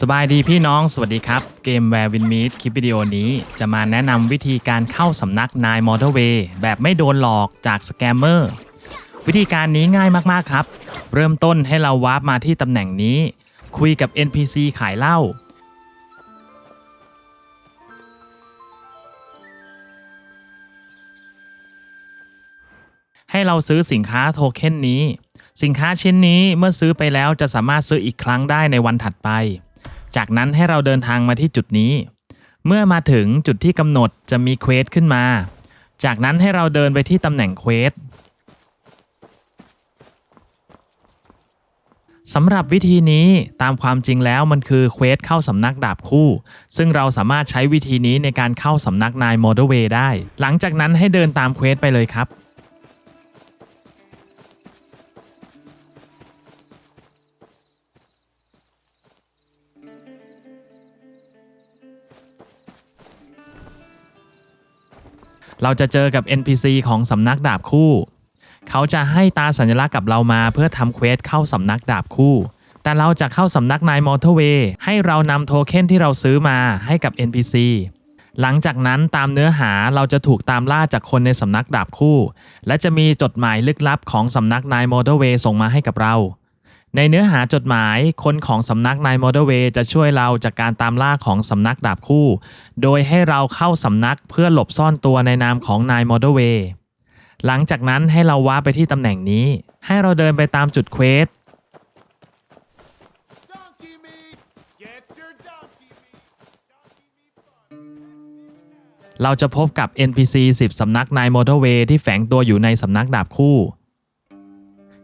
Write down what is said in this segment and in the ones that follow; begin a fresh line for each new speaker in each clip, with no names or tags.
สบายดีพี่น้องสวัสดีครับ เกม Where Win Meet คลิปวิดีโอนี้ จะมาแนะนำวิธีการเข้าสำนักนายมอเตอร์เวย์แบบไม่โดนหลอกจากสแกมเมอร์วิธีการนี้ง่ายมากๆครับ เริ่มต้นให้เราวาร์ปมาที่ตำแหน่งนี้ คุยกับ NPC ขายเหล้าให้เราซื้อสินค้าโทเค็นนี้ สินค้าชิ้นนี้เมื่อซื้อไปแล้วจะสามารถซื้ออีกครั้งได้ในวันถัดไป จากนั้นให้เราเดินทางมาที่จุดนี้ เมื่อมาถึงจุดที่กำหนดจะมีเควสขึ้นมา จากนั้นให้เราเดินไปที่ตำแหน่งเควสสำหรับวิธีนี้ตามความจริงแล้วมันคือเควสเข้าสำนักดาบคู่ ซึ่งเราสามารถใช้วิธีนี้ในการเข้าสำนักนายมอเตอร์เวย์ได้ หลังจากนั้นให้เดินตามเควสไปเลยครับ เราจะเจอกับ NPC ของสำนักดาบคู่ เขาจะให้ตาสัญลักษณ์กับเรามาเพื่อทำเควสเข้าสำนักดาบคู่ แต่เราจะเข้าสำนักนายมอเตอร์เวย์ให้เรานำโทเค็นที่เราซื้อมาให้กับ NPC หลังจากนั้นตามเนื้อหาเราจะถูกตามล่าจากคนในสำนักดาบคู่ และจะมีจดหมายลึกลับของสำนักนายมอเตอร์เวย์ส่งมาให้กับเรา ในเนื้อหาจดหมาย คนของสำนักนายมอเตอร์เวย์จะช่วยเราจากการตามล่าของสำนักดาบคู่ โดยให้เราเข้าสำนักเพื่อหลบซ่อนตัวในนามของนายมอเตอร์เวย์หลังจากนั้นให้เราว้าไปที่ตำแหน่งนี้ ให้เราเดินไปตามจุดเควสเราจะพบกับ NPC 10 สำนักนายมอเตอร์เวย์ที่แฝงตัวอยู่ในสำนักดาบคู่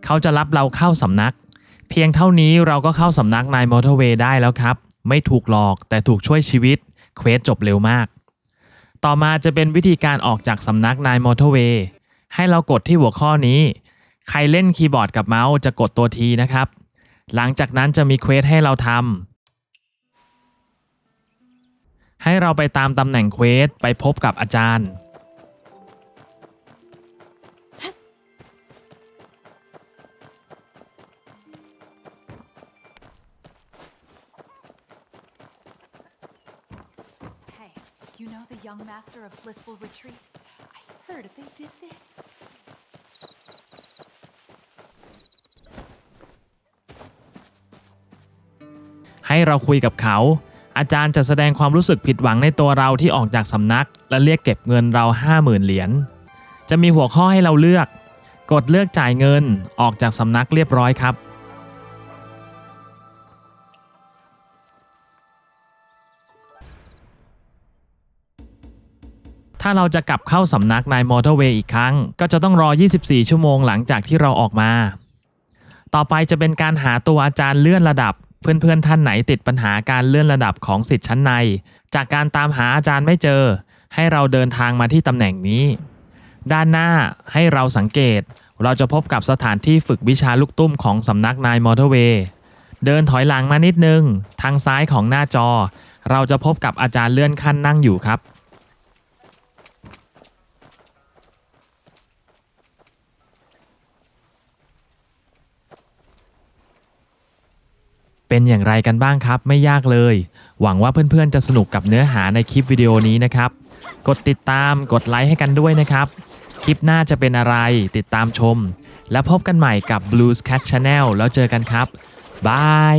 เขาจะรับเราเข้าสำนัก เพียงเท่านี้เราก็เข้าสำนักนายมอเตอร์เวย์ได้แล้วครับ ไม่ถูกหลอกแต่ถูกช่วยชีวิต เควสจบเร็วมาก ต่อมาจะเป็นวิธีการออกจากสำนักนายมอเตอร์เวย์ให้เรากดที่หัวข้อนี้ ใครเล่นคีย์บอร์ดกับเมาส์จะกดตัวทีนะครับ หลังจากนั้นจะมีเควสให้เราทำให้เราไปตามตำแหน่งเควสไปพบกับอาจารย์
you know the young master of blissful retreat? I heard they did this.
ให้เราคุยกับเขา อาจารย์จะแสดงความรู้สึกผิดหวังในตัวเราที่ออกจากสำนัก และเรียกเก็บเงินเรา 50,000 เหรียญ จะมีหัวข้อให้เราเลือก กดเลือกจ่ายเงินออกจากสำนักเรียบร้อยครับ ถ้าเราจะกลับเข้าสำนักนายมอเตอร์เวย์อีกครั้ง ก็จะต้องรอ 24 ชั่วโมงหลังจากที่เราออกมา ต่อไปจะเป็นการหาตัวอาจารย์เลื่อนระดับ เพื่อนๆท่านไหนติดปัญหาการเลื่อนระดับของสิทธิ์ชั้นใน จากการตามหาอาจารย์ไม่เจอ ให้เราเดินทางมาที่ตำแหน่งนี้ ด้านหน้าให้เราสังเกต เราจะพบกับสถานที่ฝึกวิชาลูกตุ้มของสำนักนายมอเตอร์เวย์เดินถอยหลังมานิดนึง ทางซ้ายของหน้าจอ เราจะพบกับอาจารย์เลื่อนขั้นนั่งอยู่ครับ เป็นอย่างไรกันบ้างครับ ไม่ยากเลย หวังว่าเพื่อนๆจะสนุกกับเนื้อหาในคลิปวิดีโอนี้นะครับ กดติดตามกดไลค์ให้กันด้วยนะครับ คลิปหน้าจะเป็นอะไรติดตามชม และพบกันใหม่กับ Blues Cat Channel แล้วเจอกันครับบาย